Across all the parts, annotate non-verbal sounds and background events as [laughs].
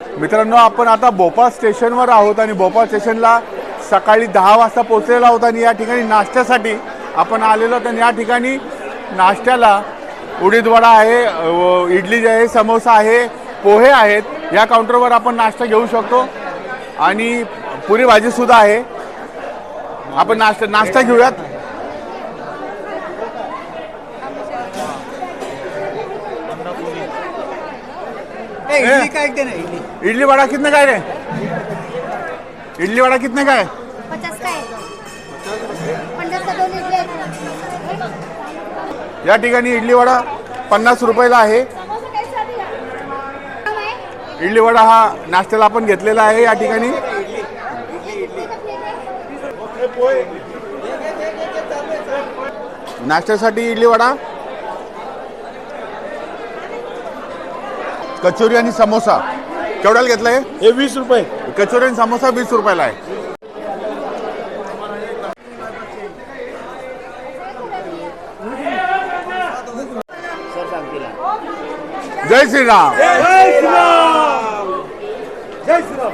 मित्रांनो आपण आता भोपाळ स्टेशनवर आहोत आणि भोपाळ स्टेशनला सकाळी दहा वाजता पोहोचलेलो आहोत आणि या ठिकाणी नाश्त्यासाठी आपण आलेलो आहोत. आणि या ठिकाणी नाश्त्याला उडीद वडा आहे व इडली जे आहे समोसा आहे पोहे आहेत. या काउंटरवर आपण नाश्ता घेऊ शकतो. आणि पुरी भाजी सुद्धा आहे. आपण नाश्ता नाश्ता घेऊयात. इडली काय ते नाही इडली. इडली वडा कितने काय रे? इडली वडा कितने काय? पचास का आहे पन्नास का दोन इडली आहेत. या ठिकाणी इडली वडा पन्नास रुपयाला आहे. इडली वडा हा नाश्त्याला आपण घेतलेला आहे या ठिकाणी. नाश्त्यासाठी इडली वडा कचोरी आणि समोसा. केवढ्याला घेतलाय? हे वीस रुपये. कचोरी आणि समोसा वीस रुपयाला आहे. जय श्रीराम. जय श्रीराम.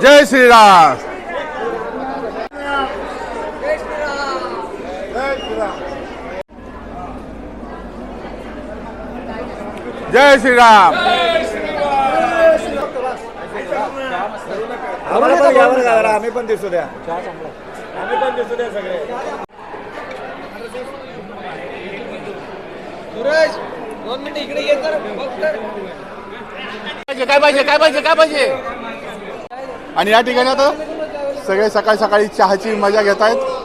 जय श्रीराम. जय श्रीराम. आम्ही पण घ्या बरं आम्ही पण दिसू द्या सगळे सुरेश दोन मिनिट इकडे सगळे पाहिजे काय पाहिजे काय पाहिजे काय पाहिजे आणि या ठिकाणी आता सगळे सकाळी सकाळी चहाची मजा घेत आहेत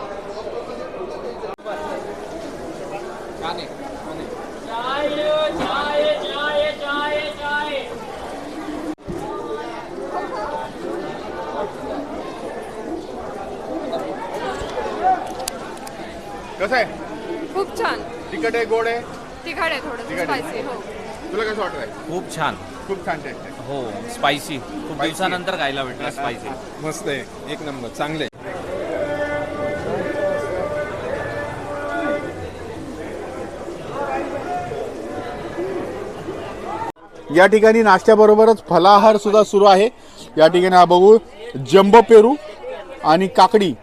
कसं आहे खूप छान तिखट आहे गोड आहे तिखट आहे थोडं तिखट आहे. स्पायसी हो. तुला कसं वाटत आहे खूप छान. खूप छान टेस्ट आहे. हो स्पायसी खूप दिवसानंतर खायला भेटला स्पायसी मस्त आहे. एक नंबर चांगले या ठिकाणी नाश्त्याबरोबरच फलाहार सुद्धा सुरू आहे. या ठिकाणी हा बघू जम्बो पेरू आणि काकडी.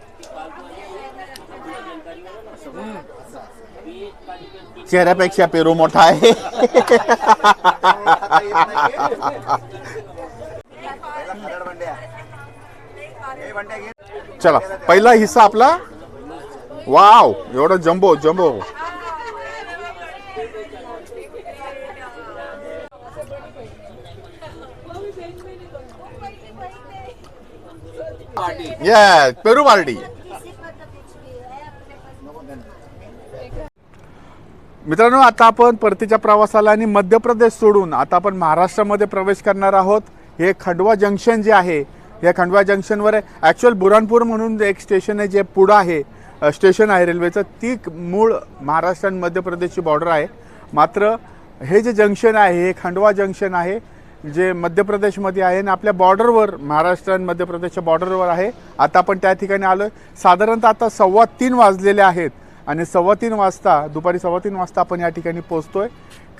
चेहऱ्यापेक्षा पेरू मोठा आहे चला पहिला हिस्सा आपला वाव एवढं जम्बो जम्बो येस पेरू पार्टी मित्रांनो आता आपण परतीच्या प्रवासाला आणि मध्य प्रदेश सोडून आता आपण महाराष्ट्रामध्ये प्रवेश करणार आहोत. हे खंडवा जंक्शन जे आहे या खंडवा जंक्शनवर ॲक्च्युअल बुरानपूर म्हणून एक स्टेशन आहे जे पुढं आहे. स्टेशन आहे रेल्वेचं ती मूळ महाराष्ट्र आणि मध्य प्रदेशची बॉर्डर आहे. मात्र हे जे जंक्शन आहे हे खंडवा जंक्शन आहे जे मध्य प्रदेशमध्ये आहे आणि आपल्या बॉर्डरवर महाराष्ट्र आणि मध्य प्रदेशच्या बॉर्डरवर आहे. आता आपण त्या ठिकाणी आलो आहे साधारणतः आता सव्वा तीन वाजलेले आहेत. आणि सव्वा तीन वाजता दुपारी सव्वा तीन वाजता आपण या ठिकाणी पोहोचतोय.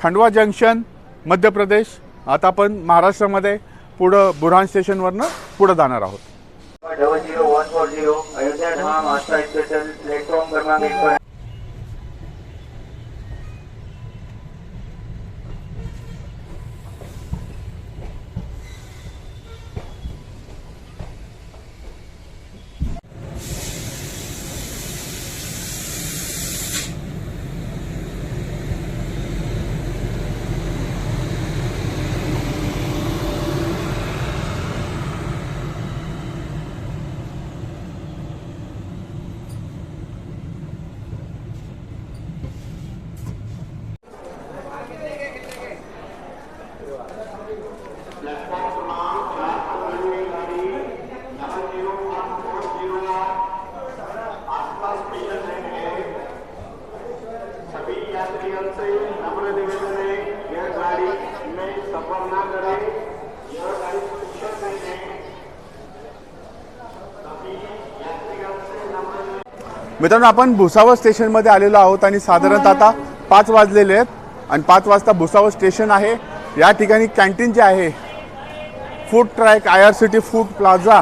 खंडवा जंक्शन मध्य प्रदेश. आता आपण महाराष्ट्रामध्ये पुढं बुरहान स्टेशनवरनं पुढं जाणार आहोत. मित्रांनो आपण भुसावळ स्टेशनमध्ये आलेलो आहोत आणि साधारणतः आता पाच वाजलेले आहेत आणि पाच वाजता भुसावळ स्टेशन आहे. या ठिकाणी कॅन्टीन जे आहे food track I R C T food plaza.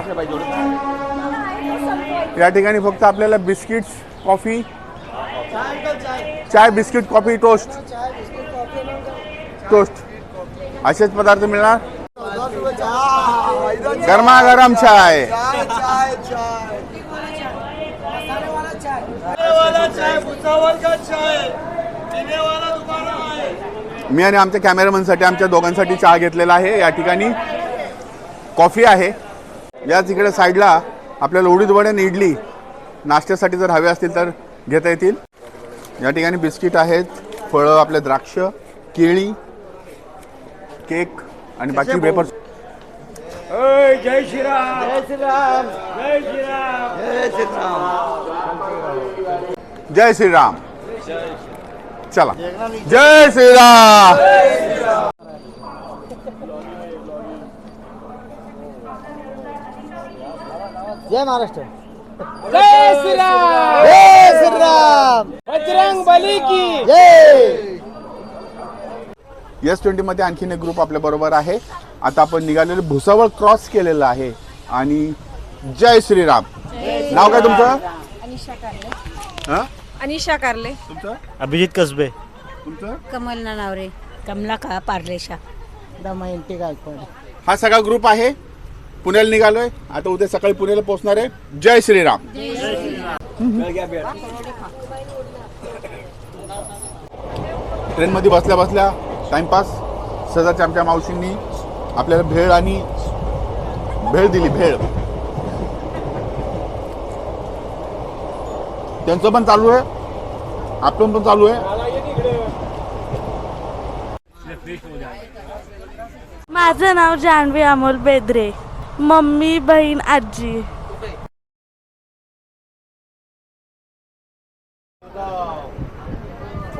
या ठिकाणी फक्त आपल्याला बिस्किट्स कॉफी चाय बिस्किट कॉफी टोस्ट. टोस्ट. असेच पदार्थ मिळणार. गरमागरम चाय. मी आणि आमच्या कॅमेरामनसाठी आमच्या दोघांसाठी चहा घेतलेला आहे. या ठिकाणी कॉफी आहे. या तिकडे साईडला आपल्याला उडीद वडे आणि इडली नाश्त्यासाठी जर हवे असतील तर घेता येतील. या ठिकाणी बिस्किट आहेत फळं आपले द्राक्ष केळी केक आणि बाकी पेपर जय श्रीराम. जय श्रीराम. जय श्रीराम. जय श्रीराम. जय श्रीराम। चला। जय श्रीराम। जय महाराष्ट्र। जय श्रीराम। जय श्रीराम। बजरंग बली की। जय। एस ट्वेंटीमध्ये आणखीन एक ग्रुप आपल्या बरोबर आहे. आता आपण निघालेले भुसावळ क्रॉस केलेलं आहे. आणि जय श्रीराम. नाव काय तुमचं? हा? अनिशा कारले. तुमचं? अभिजित कसबे. तुमचं? कमल नानावरे कमला का पार्लेशा. दमयंती गायकवाड. हा सगळा ग्रुप आहे. पुण्याला निघालोय. आता उद्या सकाळी पुण्याला पोहोचणार आहे. जय श्रीराम. ट्रेनमध्ये बसल्या बसल्या टाइमपास सदाच्या आमच्या मावशींनी आपल्याला भेळ आणि भेळ दिली भेळ. त्यांचं पण चालू आहे. आपलं पण चालू आहे. माझं नाव जान्हवी अमोल बेद्रे. मम्मी बहीण आजी.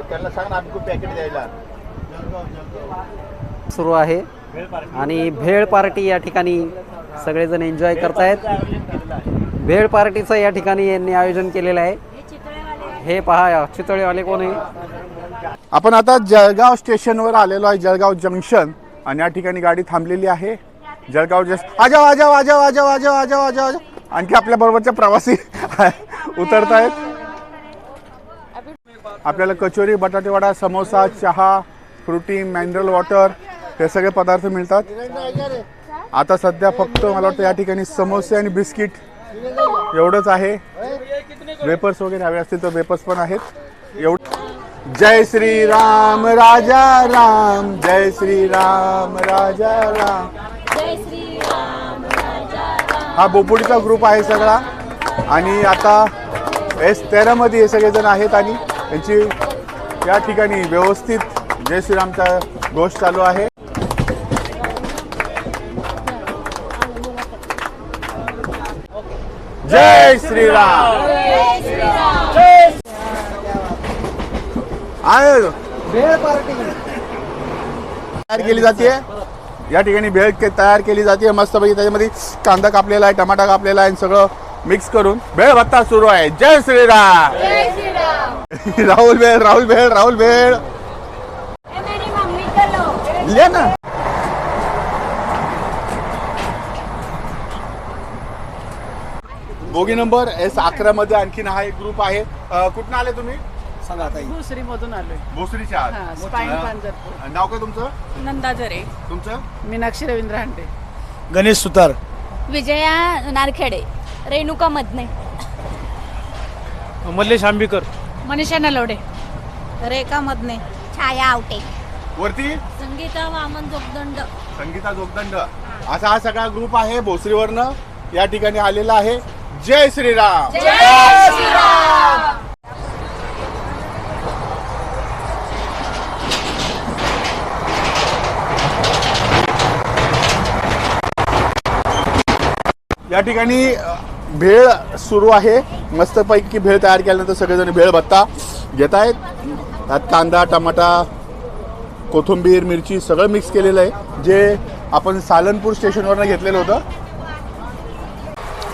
त्यांना सांग ना आम्ही पॅकेट द्यायला. सुरू आहे. आणि भेळ पार्टी या ठिकाणी सगळेजण एन्जॉय करतायत. भेळ पार्टीचं या ठिकाणी यांनी आयोजन केलेलं आहे. हे पहा चितळेवाले कोणी आपण आता जळगाव स्टेशनवर आलेलो आहे जळगाव जंक्शन. आणि या ठिकाणी गाडी थांबलेली आहे. जळगाव जस्ट आजा आजा आजा आजा आजा आजा आजा आणखी आपल्या बरोबरचे प्रवासी [laughs] उतरत आहेत आपल्याला कचोरी बटाटेवडा समोसा चहा फ्रुटी मॅनरल वॉटर हे सगळे पदार्थ मिळतात. आता सध्या फक्त मला वाटतं या ठिकाणी समोसे आणि बिस्किट एवढंच आहे. वेपर्स वगैरे हवे असतील तर वेपर्स पण आहेत. एवढं जय श्री राम राजा राम. जय श्री राम राजा राम. हा बोपुडीचा ग्रुप आहे सगळा. आणि आता एस तेरामध्ये हे सगळेजण आहेत आणि यांची या ठिकाणी व्यवस्थित जय श्रीरामचा गोष्ट चालू आहे. जय श्रीराम. आहे. भेळ पार्टी तयार केली जाते या ठिकाणी भेळ के- तयार केली जाते मस्तपैकी त्याच्यामध्ये कांदा कापलेला आहे टमाटा कापलेला आहे आणि सगळं मिक्स करून भेळ भत्ता सुरू आहे. जय श्रीराम. [laughs] राहुल भेळ राहुल भेळ राहुल भेळ. लिहा ना. बोगी नंबर एस अकरा मध्ये आणखीन हा एक ग्रुप आहे. अं, कुठनं आले तुम्ही? आलोय. भोसरीच्या आत. स्पाईन अं, पांजरपूर नाव काय तुमचं? नंदा जरे. तुमचं? मीनाक्षी रवींद्र हांडे. गणेश सुतार. विजया नारखेडे रेणुका मधने मल्लेश आंबीकर मनीषा नलवडे. रेखा मधने छाया आवटे. वरती? संगीता वामन जोगदंड. संगीता जोगदंड. असा हा सगळा ग्रुप आहे. भोसरीवरनं या ठिकाणी आलेला आहे. जय श्रीराम. या ठिकाणी भेळ सुरू आहे. मस्तपैकी भेळ तयार केल्यानंतर सगळेजण भेळ भत्ता घेत आहेत त्यात कांदा टमाटा कोथिंबीर मिरची सगळं मिक्स केलेलं आहे. जे आपण सालनपूर स्टेशनवरनं घेतलेलं होतं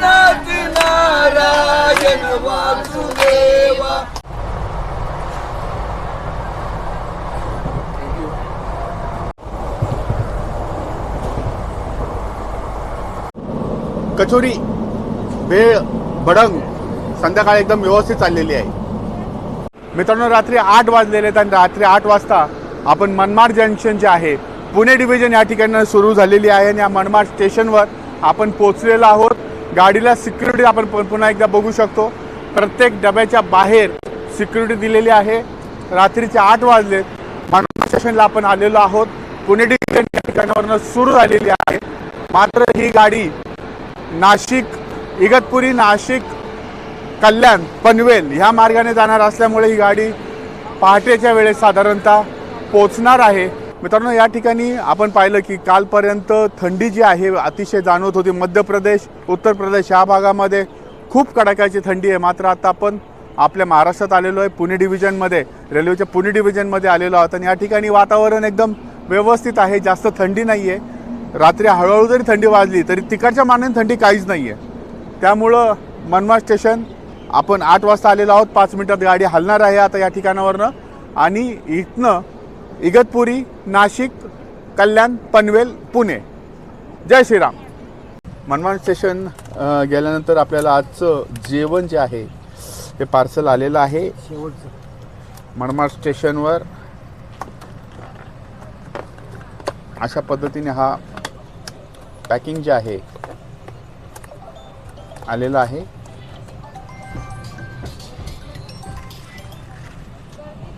नाथ नारायण वासुदेवा कचोरी भेळ भडंग संध्याकाळी एकदम व्यवस्थित चाललेली आहे. मित्रांनो रात्री आठ वाजलेले आहेत आणि रात्री आठ वाजता आपण मनमाड जंक्शन जे आहे पुणे डिव्हिजन या ठिकाणी सुरू झालेली आहे आणि या मनमाड स्टेशनवर आपण पोचलेलो आहोत. गाडीला सिक्युरिटी आपण पुन्हा एकदा बघू शकतो. प्रत्येक डब्याच्या बाहेर सिक्युरिटी दिलेली आहे. रात्रीचे आठ वाजले. मनमाड स्टेशनला आपण आलेलो आहोत. पुणे डिव्हिजन या ठिकाणावरनं सुरू झालेली आहे. मात्र ही गाडी नाशिक इगतपुरी नाशिक कल्याण पनवेल ह्या मार्गाने जाणार असल्यामुळे ही गाडी पहाटेच्या वेळेस साधारणतः पोचणार आहे. मित्रांनो या ठिकाणी आपण पाहिलं की कालपर्यंत थंडी जी आहे अतिशय जाणवत होती. मध्य प्रदेश उत्तर प्रदेश या भागामध्ये खूप कडाक्याची थंडी आहे. मात्र आता आपण आपल्या महाराष्ट्रात आलेलो आहे पुणे डिव्हिजनमध्ये रेल्वेच्या पुणे डिव्हिजनमध्ये आलेलो आहोत. आणि या ठिकाणी वातावरण एकदम व्यवस्थित आहे जास्त थंडी नाही आहे रात्री हळूहळू जरी थंडी वाजली तरी तिकडच्या मानाने थंडी काहीच नाही आहे त्यामुळं मनमाड स्टेशन आपण आठ वाजता आलेलो आहोत. पाच मिनिटात गाडी हलणार आहे आता या ठिकाणावरनं. आणि इथनं इगतपुरी नाशिक कल्याण पनवेल पुणे. जय श्रीराम. मनमाड स्टेशन गेल्यानंतर आपल्याला आजचं जेवण जे आहे ते पार्सल आलेलं आहे. मनमाड स्टेशनवर अशा पद्धतीने हा पॅकिंग जे आहे आलेलं आहे.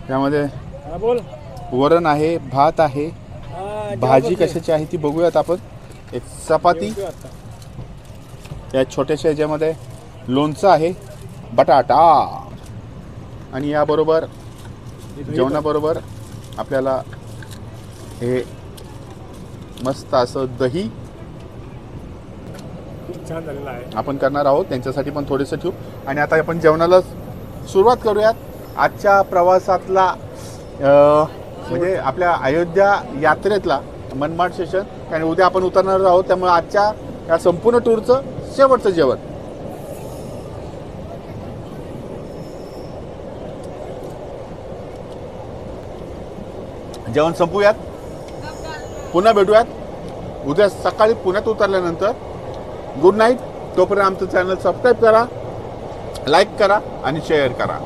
त्यामध्ये वरण आहे भात आहे. भाजी कशाची आहे ती बघूयात आपण. एक चपाती. या छोट्याशा ह्याच्यामध्ये लोणचं आहे बटाटा. आणि याबरोबर जेवणाबरोबर आपल्याला हे मस्त असं दही. आपण करणार आहोत त्यांच्यासाठी पण थोडंसं ठेवू. आणि आता आपण जेवणाला सुरुवात करूयात. आजच्या प्रवासातला म्हणजे आपल्या अयोध्या यात्रेतला मनमाड स्टेशन आणि उद्या आपण उतरणार आहोत त्यामुळे आजच्या या संपूर्ण टूरचं शेवटचं जेवण. जेवण संपूयात? पुन्हा भेटूयात. उद्या सकाळी पुण्यात उतरल्यानंतर गुड नाईट. तोपर्यंत आमचं चॅनल सबस्क्राईब करा लाईक करा आणि शेअर करा.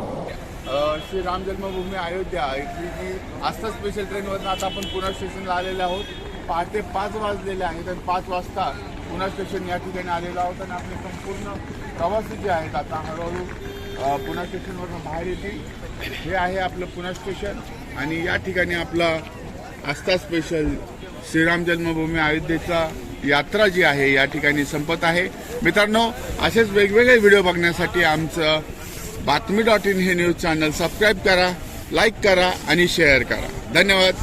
श्री राम जन्मभूमी अयोध्या इथली जी आस्था स्पेशल ट्रेनवरनं आता आपण पुणे स्टेशनला आलेलो आहोत. पहाटे पाच वाजलेले आहेत आणि पाच वाजता पुणा स्टेशन या ठिकाणी आलेलो आहोत आणि आपले संपूर्ण प्रवासी जे आहेत आता हळूहळू पुणा स्टेशनवरून बाहेर येतील. हे आहे आपलं पुणा स्टेशन आणि या ठिकाणी आपला आस्था स्पेशल श्रीराम जन्मभूमी अयोध्येचा यात्रा जी आहे या ठिकाणी संपत आहे. मित्रांनो असेच वेगवेगळे व्हिडिओ बघण्यासाठी आमचं बातमी डॉट इन हे न्यूज चॅनल सबस्क्राईब करा लाईक करा आणि शेअर करा. धन्यवाद.